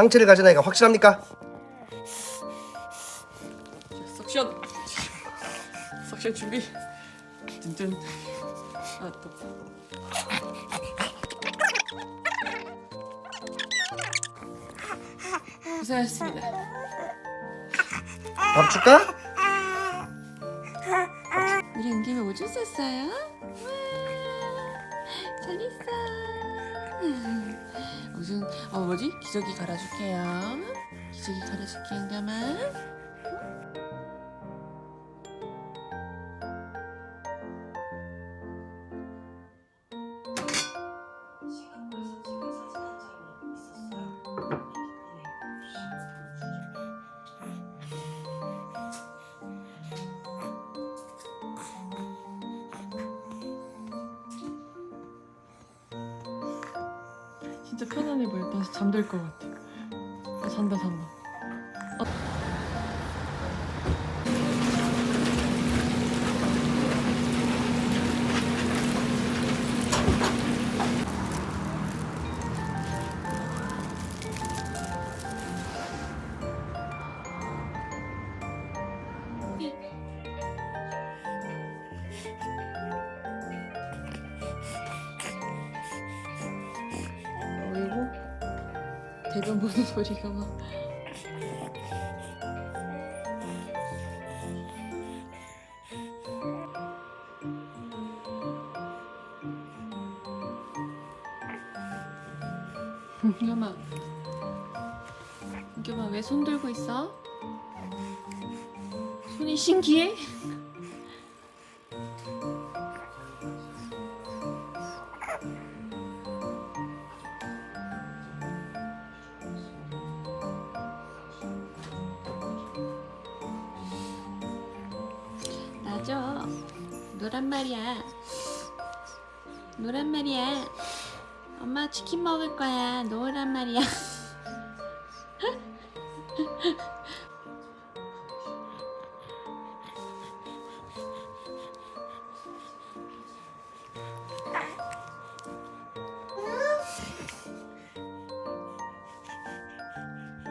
항체를 가진 아이가 확실합니까? 석션 석션 준비 든든 아 또. 고생하셨습니다 밥 줄까? 우리 은겸이 오줌 쌌어요? 와, 잘했어 무슨 어 뭐지? 기저귀 갈아줄게요. 기저귀 갈아줄게 은겸아 진짜 편안해 보여 나 잠들 것 같아. 아, 잔다 잔다. 어 대변 보는 소리가 막 은겸아 은겸아 왜 손 들고 있어? 손이 신기해? 노란 말이야. 노란 말이야. 엄마 치킨 먹을 거야. 노란 말이야.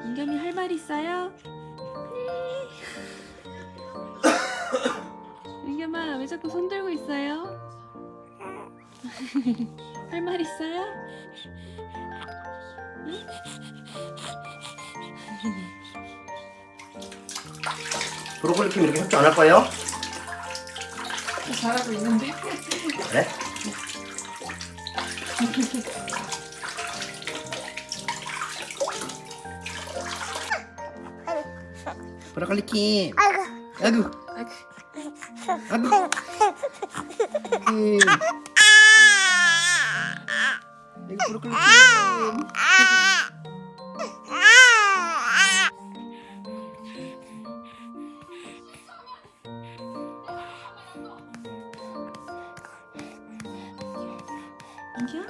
인겸이 할 말 있어요? 네. 인겸아 왜 자꾸 손 들고 있어요? 할 말 있어요? 브로콜리 팀 이렇게 협조 안 할 거예요? 잘하고 있는데? 그래? 브로콜리 팀 아이고 아이고 음. 팀 인겸?